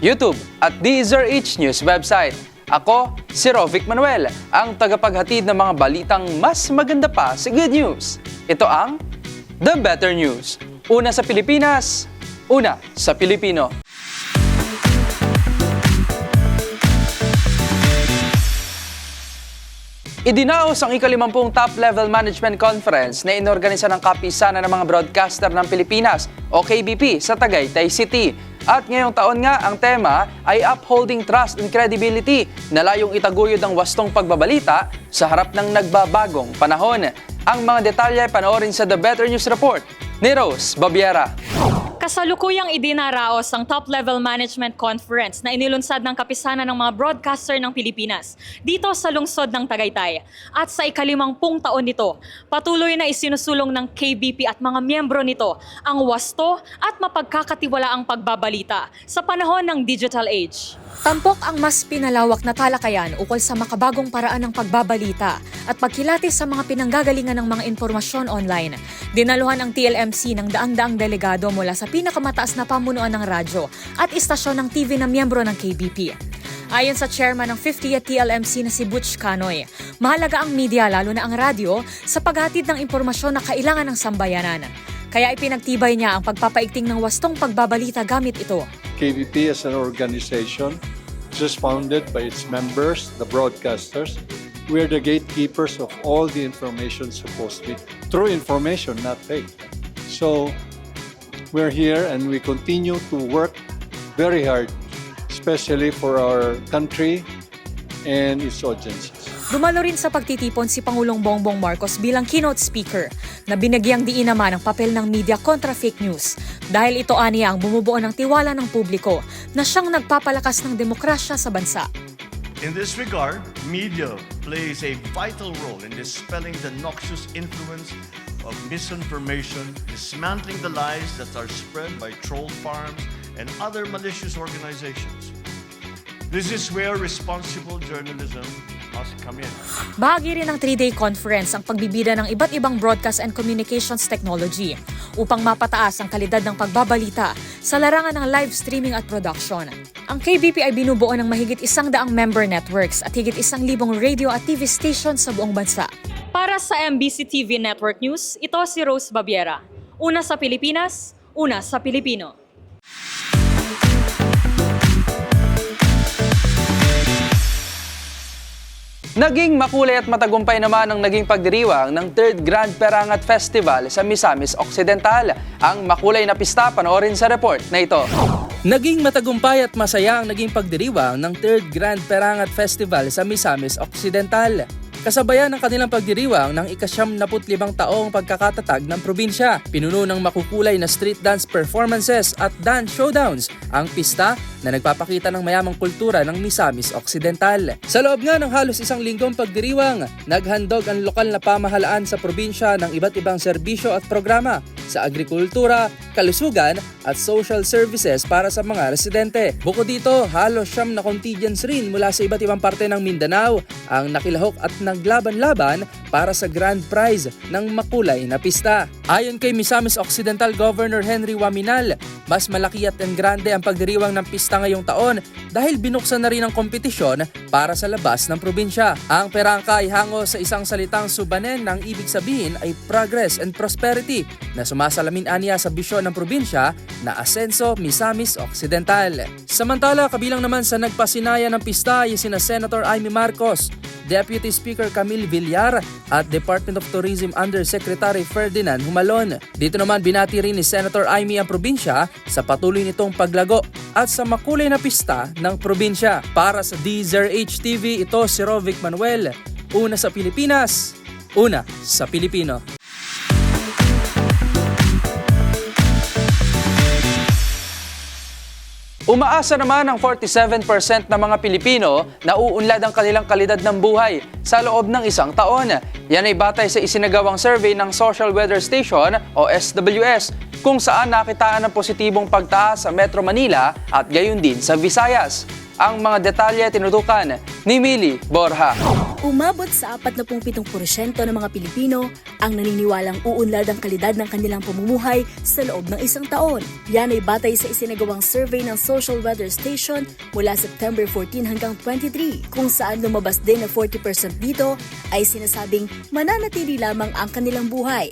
YouTube at DZRH News website. Ako, si Rovic Manuel, ang tagapaghatid ng mga balitang mas maganda pa sa good news. Ito ang The Better News. Una sa Pilipinas, una sa Pilipino. Idinaos ang ikalimampung Top Level Management Conference na inorganisa ng kapisanan ng mga broadcaster ng Pilipinas o KBP sa Tagaytay City. At ngayong taon nga, ang tema ay Upholding Trust and Credibility na layong itaguyod ang wastong pagbabalita sa harap ng nagbabagong panahon. Ang mga detalye panoorin sa The Better News Report ni Rose Babiera. Kasalukuyang idinaraos ang top-level management conference na inilunsad ng kapisanan ng mga broadcaster ng Pilipinas dito sa lungsod ng Tagaytay. At sa ikalimampung taon nito, patuloy na isinusulong ng KBP at mga miyembro nito ang wasto at mapagkakatiwalaang pagbabalita sa panahon ng digital age. Tampok ang mas pinalawak na talakayan ukol sa makabagong paraan ng pagbabalita at pagkilatis sa mga pinanggagalingan ng mga impormasyon online. Dinaluhan ang TLMC ng daang-daang delegado mula sa pinakamataas na pamunuan ng radyo at istasyon ng TV na miyembro ng KBP. Ayon sa chairman ng 50th TLMC na si Butch Canoy, mahalaga ang media lalo na ang radyo sa paghatid ng impormasyon na kailangan ng sambayanan. Kaya ipinagtibay niya ang pagpapaigting ng wastong pagbabalita gamit ito. KBP as an organization just founded by its members, the broadcasters. We are the gatekeepers of all the information supposedly true information, not fake. So we're here and we continue to work very hard, especially for our country and its audiences. Dumalo rin sa pagtitipon si Pangulong Bongbong Marcos bilang keynote speaker na binagyang diin naman ang papel ng media kontra fake news dahil ito aniya ang bumubuo ng tiwala ng publiko na siyang nagpapalakas ng demokrasya sa bansa. In this regard, media plays a vital role in dispelling the noxious influence of misinformation, dismantling the lies that are spread by troll farms and other malicious organizations. This is where responsible journalism must come in. Bahagi rin ng three-day conference ang pagbibida ng iba't ibang broadcast and communications technology upang mapataas ang kalidad ng pagbabalita sa larangan ng live streaming at production. Ang KBP ay binubuo ng mahigit isang daang member networks at higit isang libong radio at TV stations sa buong bansa. Para sa MBC TV Network News, ito si Rose Babiera. Una sa Pilipinas, una sa Pilipino. Naging makulay at matagumpay naman ang naging pagdiriwang ng 3rd Grand Perangat Festival sa Misamis Occidental. Ang makulay na pista panoorin sa report na ito. Naging matagumpay at masaya ang naging pagdiriwang ng 3rd Grand Perangat Festival sa Misamis Occidental. Kasabayan ng kanilang pagdiriwang ng ikasyam naput limang taong pagkakatatag ng probinsya. Pinuno ng makukulay na street dance performances at dance showdowns ang pista na nagpapakita ng mayamang kultura ng Misamis Occidental. Sa loob nga ng halos isang linggong pagdiriwang, naghandog ang lokal na pamahalaan sa probinsya ng iba't ibang serbisyo at programa sa agrikultura, kalusugan at social services para sa mga residente. Bukod dito, halos siyam na contingents rin mula sa iba't ibang parte ng Mindanao ang nakilahok at naglaban-laban para sa grand prize ng makulay na pista. Ayon kay Misamis Occidental Governor Henry Waminal, mas malaki at ang grande ang pagdiriwang ng pista ngayong taon dahil binuksan na rin ang kompetisyon para sa labas ng probinsya. Ang perangka ay hango sa isang salitang subanen ng ibig sabihin ay progress and prosperity na sumasalamin aniya sa bisyon ng probinsya na Asenso, Misamis Occidental. Samantala, kabilang naman sa nagpasinaya ng pista ay sina Senator Amy Marcos, Deputy Speaker Camille Villar at Department of Tourism Undersecretary Ferdinand Humalon. Dito naman binati rin ni Senator Amy ang probinsya sa patuloy nitong paglago at sa makulay na pista ng probinsya. Para sa DZRH TV, ito si Rovic Manuel. Una sa Pilipinas, una sa Pilipino. Umaasa naman ang 47% ng mga Pilipino na uunlad ang kanilang kalidad ng buhay sa loob ng isang taon. Yan ay batay sa isinagawang survey ng Social Weather Station o SWS kung saan nakitaan ng positibong pagtaas sa Metro Manila at gayon din sa Visayas. Ang mga detalye tinutukan ni Mili Borja. Umabot sa 47% ng mga Pilipino ang naniniwalang uunlad ang kalidad ng kanilang pamumuhay sa loob ng isang taon. Yan ay batay sa isinagawang survey ng Social Weather Station mula September 14 hanggang 23 kung saan lumabas din na 40% dito ay sinasabing mananatili lamang ang kanilang buhay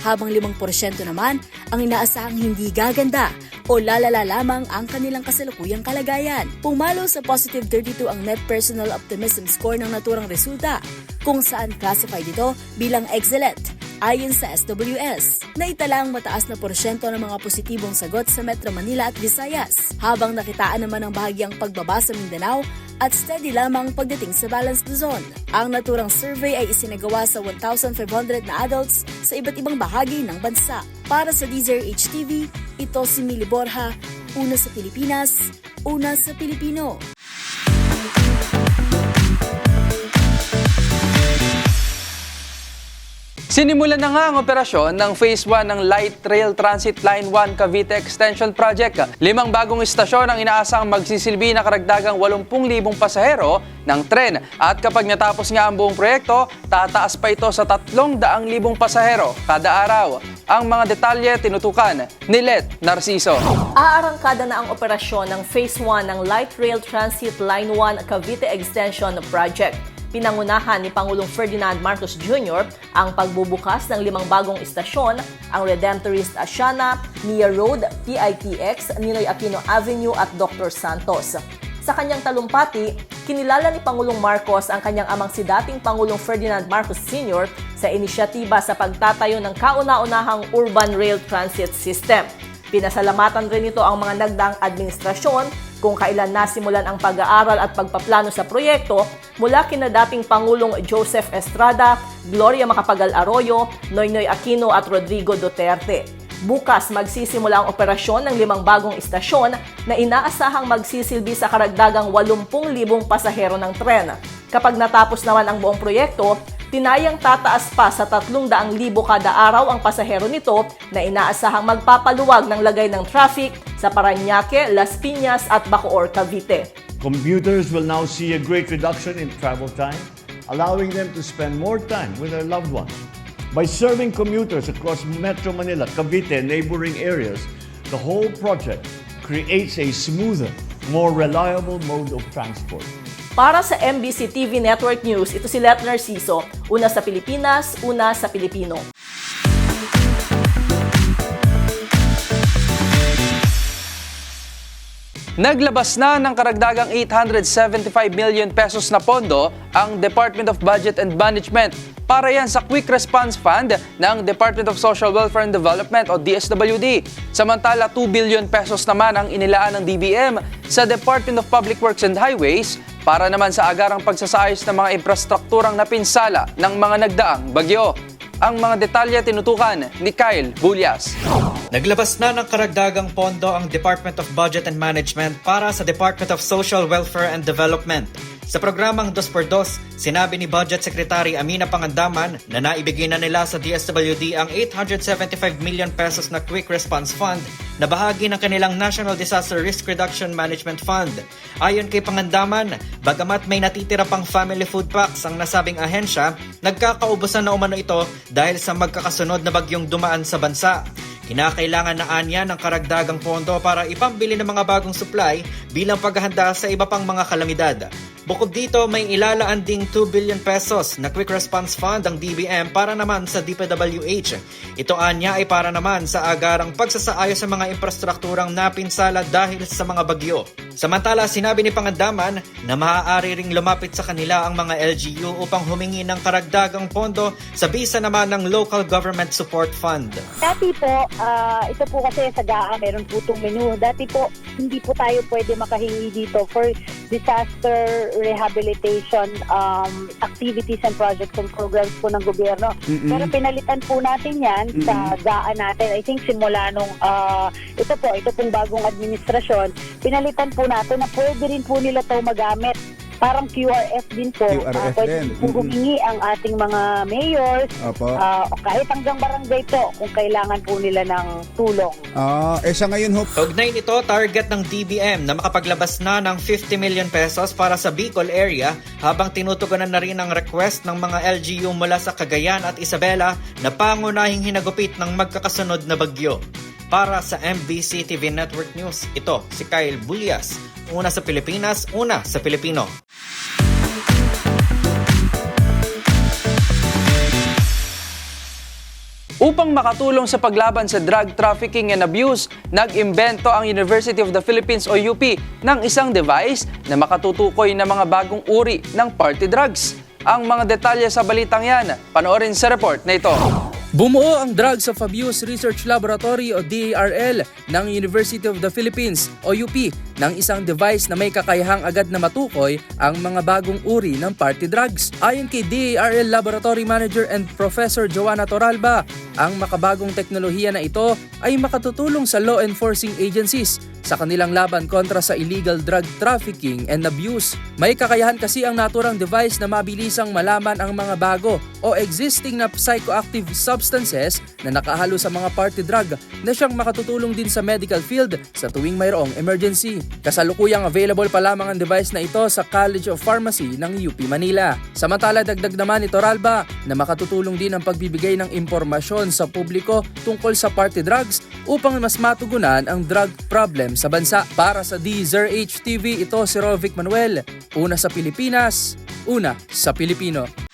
habang 5% naman ang inaasahang hindi gaganda o lalala lamang ang kanilang kasalukuyang kalagayan. Pumalo sa positive 32 ang net personal optimism score ng naturang resulta, kung saan classified ito bilang excellent ayon sa SWS. Naitala ang mataas na porsyento ng mga positibong sagot sa Metro Manila at Visayas, habang nakitaan naman ang bahagyang pagbaba sa Mindanao at steady lamang pagdating sa Balanced Luzon. Ang naturang survey ay isinagawa sa 1,500 na adults sa iba't ibang bahagi ng bansa. Para sa DZRH TV, ito si Mili Borja, una sa Pilipinas, una sa Pilipino. Sinimulan na nga ang operasyon ng Phase 1 ng Light Rail Transit Line 1 Cavite Extension Project. Limang bagong istasyon ang inaasang magsisilbi na karagdagang 80,000 pasahero ng tren. At kapag natapos nga ang buong proyekto, tataas pa ito sa 300,000 pasahero kada araw. Ang mga detalye tinutukan ni Let Narciso. Aarangkada na ang operasyon ng Phase 1 ng Light Rail Transit Line 1 Cavite Extension Project. Pinangunahan ni Pangulong Ferdinand Marcos Jr. ang pagbubukas ng limang bagong istasyon, ang Redemptorist Asiana, Nia Road, PITX, Ninoy Aquino Avenue at Dr. Santos. Sa kanyang talumpati, kinilala ni Pangulong Marcos ang kanyang amang si dating Pangulong Ferdinand Marcos Sr. sa inisyatiba sa pagtatayo ng kauna-unahang urban rail transit system. Pinasalamatan rin ito ang mga nagdaang administrasyon kung kailan nasimulan ang pag-aaral at pagpaplano sa proyekto mula kina dating Pangulong Joseph Estrada, Gloria Macapagal Arroyo, Noynoy Aquino at Rodrigo Duterte. Bukas magsisimula ang operasyon ng limang bagong istasyon na inaasahang magsisilbi sa karagdagang 80,000 pasahero ng tren. Kapag natapos naman ang buong proyekto, tinayang tataas pa sa 300,000 kada araw ang pasahero nito na inaasahang magpapaluwag ng lagay ng traffic sa Paranaque, Las Piñas at Bacoor, Cavite. Commuters will now see a great reduction in travel time, allowing them to spend more time with their loved ones. By serving commuters across Metro Manila, Cavite, and neighboring areas, the whole project creates a smoother, more reliable mode of transport. Para sa MBC TV Network News, ito si Let Narciso, una sa Pilipinas, una sa Pilipino. Naglabas na ng karagdagang 875 million pesos na pondo ang Department of Budget and Management para yan sa Quick Response Fund ng Department of Social Welfare and Development o DSWD. Samantala, 2 billion pesos naman ang inilaan ng DBM sa Department of Public Works and Highways para naman sa agarang pagsasayos ng mga infrastrukturang napinsala ng mga nagdaang bagyo. Ang mga detalye tinutukan ni Kyle Bulyas. Naglabas na ng karagdagang pondo ang Department of Budget and Management para sa Department of Social Welfare and Development. Sa programang 2x2, sinabi ni Budget Secretary Amina Pangandaman na naibigay na nila sa DSWD ang 875 million pesos na Quick Response Fund na bahagi ng kanilang National Disaster Risk Reduction Management Fund. Ayon kay Pangandaman, bagamat may natitira pang family food packs ang nasabing ahensya, nagkakaubusan na umano ito dahil sa magkakasunod na bagyong dumaan sa bansa. Kinakailangan na anya ng karagdagang pondo para ipambili ng mga bagong supply bilang paghahanda sa iba pang mga kalamidad. Bukod dito, may ilalaan ding 2 billion pesos na Quick Response Fund ang DBM para naman sa DPWH. Ito anya ay para naman sa agarang pagsasaayos sa mga infrastrukturang napinsala dahil sa mga bagyo. Samantala, sinabi ni Pangandaman na maaari ring lumapit sa kanila ang mga LGU upang humingi ng karagdagang pondo sa bisa naman ng Local Government Support Fund. Dati po, ah, ito po kasi sa GAA meron po itong menu. Dati po, hindi po tayo pwede makahingi dito for disaster rehabilitation um, activities and projects and programs po ng gobyerno. Pero pinalitan po natin yan sa GAA natin. I think simula nung, ah, ito po, ito pong bagong administrasyon, pinalitan po natin na pwede rin po nila ito magamit parang QRF din po. QRF Ah, pwede din. po humingi ang ating mga mayors, Opo. Ah, o kahit hanggang barangay po kung kailangan po nila ng tulong. Ah, eh sa ngayon ho, Kaugnay nito, target ng DBM na makapaglabas na ng 50 million pesos para sa Bicol area habang tinutugunan na rin ang request ng mga LGU mula sa Cagayan at Isabela na pangunahing hinagupit ng magkakasunod na bagyo. Para sa MBC TV Network News, ito si Kyle Bulias. Una sa Pilipinas, una sa Pilipino. Upang makatulong sa paglaban sa drug trafficking and abuse, nag-imbento ang University of the Philippines o UP ng isang device na makatutukoy ng mga bagong uri ng party drugs. Ang mga detalye sa balitang yan, panoorin sa report na ito. Bumuo ang Drugs of Abuse Research Laboratory o DARL ng University of the Philippines o UP ng isang device na may kakayahang agad na matukoy ang mga bagong uri ng party drugs. Ayon kay DARL Laboratory Manager and Professor Joanna Toralba, ang makabagong teknolohiya na ito ay makatutulong sa law enforcing agencies sa kanilang laban kontra sa illegal drug trafficking and abuse. May kakayahan kasi ang naturang device na mabilisang malaman ang mga bago o existing na psychoactive substances na nakahalo sa mga party drug na siyang makatutulong din sa medical field sa tuwing mayroong emergency. Kasalukuyang available pa lamang ang device na ito sa College of Pharmacy ng UP Manila. Samantala dagdag naman ni Toralba na makatutulong din ang pagbibigay ng impormasyon sa publiko tungkol sa party drugs upang mas matugunan ang drug problem sa bansa. Para sa DZRH TV, ito si Rovic Manuel. Una sa Pilipinas, una sa Pilipino.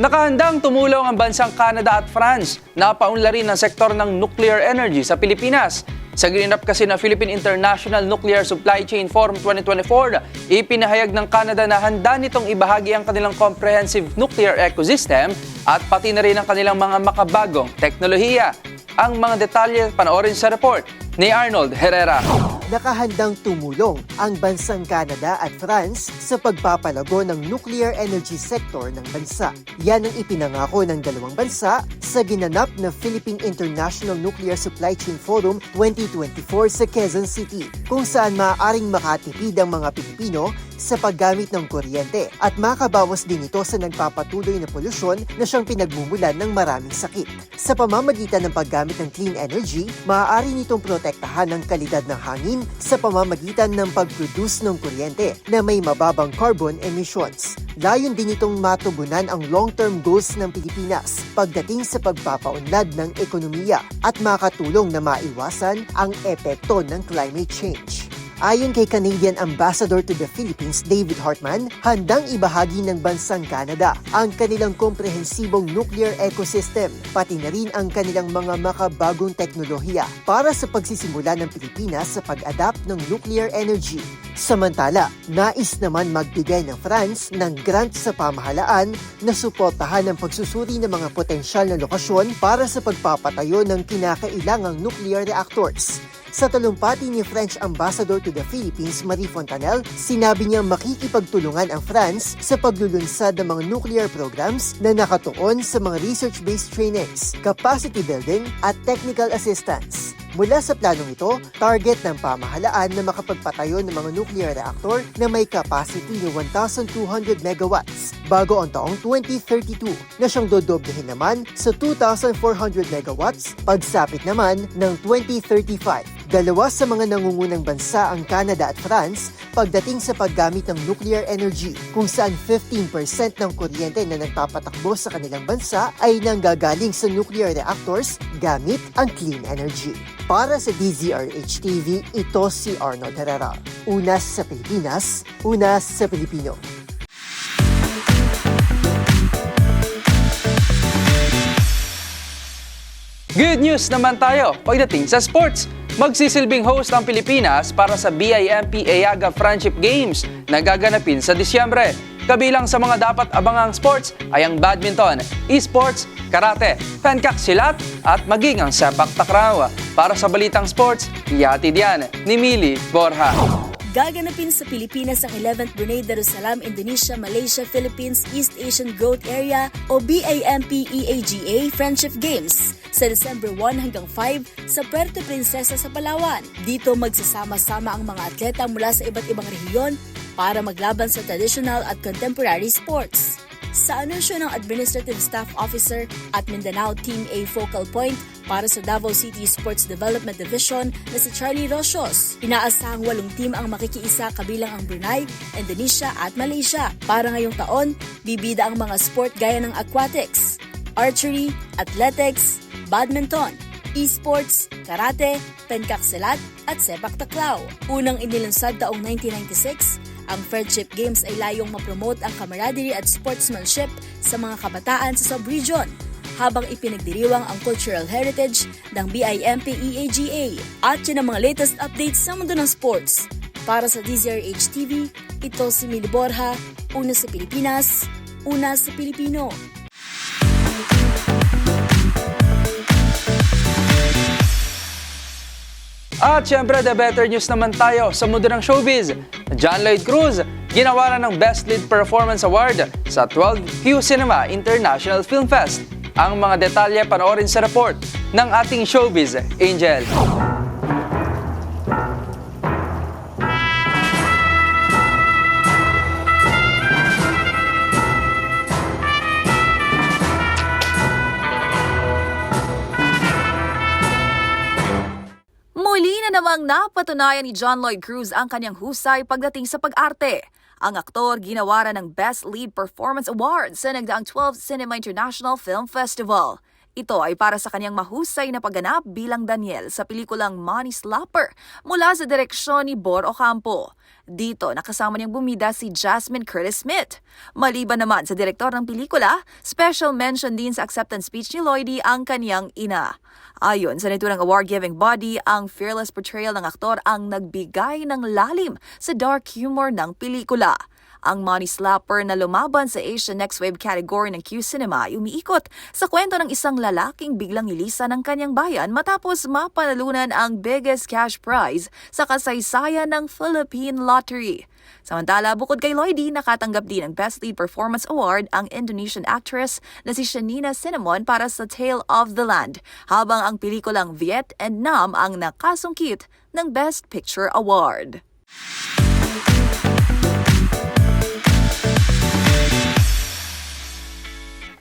Nakahandang tumulong ang bansang Canada at France na paunlarin ang sektor ng nuclear energy sa Pilipinas. Sa ginanap kasi na Philippine International Nuclear Supply Chain Forum 2024, ipinahayag ng Canada na handa nitong ibahagi ang kanilang comprehensive nuclear ecosystem at pati na rin ang kanilang mga makabagong teknolohiya. Ang mga detalye panoorin sa report ni Arnold Herrera. Nakahandang tumulong ang bansang Canada at France sa pagpapalago ng nuclear energy sector ng bansa. Yan ang ipinangako ng dalawang bansa sa ginanap na Philippine International Nuclear Supply Chain Forum 2024 sa Quezon City, kung saan maaaring makatipid ang mga Pilipino sa paggamit ng kuryente at makabawas din ito sa nagpapatuloy na polusyon na siyang pinagmumulan ng maraming sakit. Sa pamamagitan ng paggamit ng clean energy, maaari nitong protektahan ang kalidad ng hangin sa pamamagitan ng pag-produce ng kuryente na may mababang carbon emissions. Layon din itong matugunan ang long-term goals ng Pilipinas pagdating sa pagpapaunlad ng ekonomiya at makatulong na maiwasan ang epekto ng climate change. Ayon kay Canadian Ambassador to the Philippines David Hartman, handang ibahagi ng bansang Canada ang kanilang komprehensibong nuclear ecosystem, pati na rin ang kanilang mga makabagong teknolohiya para sa pagsisimula ng Pilipinas sa pag-adapt ng nuclear energy. Samantala, nais naman magbigay ng France ng grant sa pamahalaan na suportahan ang pagsusuri ng mga potensyal na lokasyon para sa pagpapatayo ng kinakailangang nuclear reactors. Sa talumpati ni French Ambassador to the Philippines, Marie Fontanel, sinabi niya makikipagtulungan ang France sa paglulunsad ng mga nuclear programs na nakatuon sa mga research-based trainings, capacity building at technical assistance. Mula sa planong ito, target ng pamahalaan na makapagpatayo ng mga nuclear reactor na may capacity ng 1,200 megawatts bago ang taong 2032 na siyang dodoblehin naman sa 2,400 megawatts pagsapit naman ng 2035. Dalawa sa mga nangungunang bansa ang Canada at France pagdating sa paggamit ng nuclear energy kung saan 15% ng kuryente na nagpapatakbo sa kanilang bansa ay nanggagaling sa nuclear reactors gamit ang clean energy. Para sa DZRH TV, ito si Arnold Herrera. Una sa Pilipinas, una sa Pilipino. Good news naman tayo pagdating sa sports. Magsisilbing host ang Pilipinas para sa BIMP Eyaga Friendship Games na gaganapin sa Disyembre. Kabilang sa mga dapat abangang sports ay ang badminton, esports, karate, penkak silat at maging ang sepak takraw. Para sa balitang sports, ihatid yan ni Mili Borja. Gaganapin sa Pilipinas ang 11th Brunei Darussalam Indonesia Malaysia Philippines East Asian Growth Area o BAMP EAGA Friendship Games sa December 1 hanggang 5 sa Puerto Princesa sa Palawan. Dito magsasama-sama ang mga atleta mula sa iba't ibang rehiyon para maglaban sa traditional at contemporary sports. Sa anunsyo ng Administrative Staff Officer at Mindanao Team A focal point para sa Davao City Sports Development Division na si Charlie Rosios, inaasahang walong team ang makikiisa kabilang ang Brunei, Indonesia at Malaysia. Para ngayong taon, bibida ang mga sport gaya ng aquatics, archery, athletics, badminton, esports, karate, penkakselat at sepak takraw. Unang inilunsad taong 1996, ang Friendship Games ay layong mapromote ang camaraderie at sportsmanship sa mga kabataan sa sub-region habang ipinagdiriwang ang cultural heritage ng BIMP EAGA at yun ang mga latest updates sa mundo ng sports. Para sa DZRH TV, ito si Mili Borja, una sa Pilipinas, una sa Pilipino. At syempre, the better news naman tayo sa mundo ng showbiz. John Lloyd Cruz, ginawa na ng Best Lead Performance Award sa 12th Q Cinema International Film Fest. Ang mga detalye panoorin sa report ng ating showbiz angel. Namang napatunayan ni John Lloyd Cruz ang kanyang husay pagdating sa pag-arte. Ang aktor ginawaran ng Best Lead Performance Award sa nagdaang 12th Cinema International Film Festival. Ito ay para sa kanyang mahusay na pagganap bilang Daniel sa pelikulang Money Slapper mula sa direksyon ni Bor Ocampo. Dito nakasama niyang bumida si Jasmine Curtis Smith. Maliban naman sa direktor ng pelikula, special mention din sa acceptance speech ni Lloydie ang kanyang ina. Ayon sa naturang award-giving body, ang fearless portrayal ng aktor ang nagbigay ng lalim sa dark humor ng pelikula. Ang Money Slapper na lumaban sa Asian Next Wave category ng Q Cinema ay umiikot sa kwento ng isang lalaking biglang ilisa ng kanyang bayan matapos mapanalunan ang biggest cash prize sa kasaysayan ng Philippine Lottery. Samantala, bukod kay Lloydie, nakatanggap din ng Best Lead Performance Award ang Indonesian actress na si Shanina Cinnamon para sa Tale of the Land, habang ang pelikulang Viet and Nam ang nakasungkit ng Best Picture Award.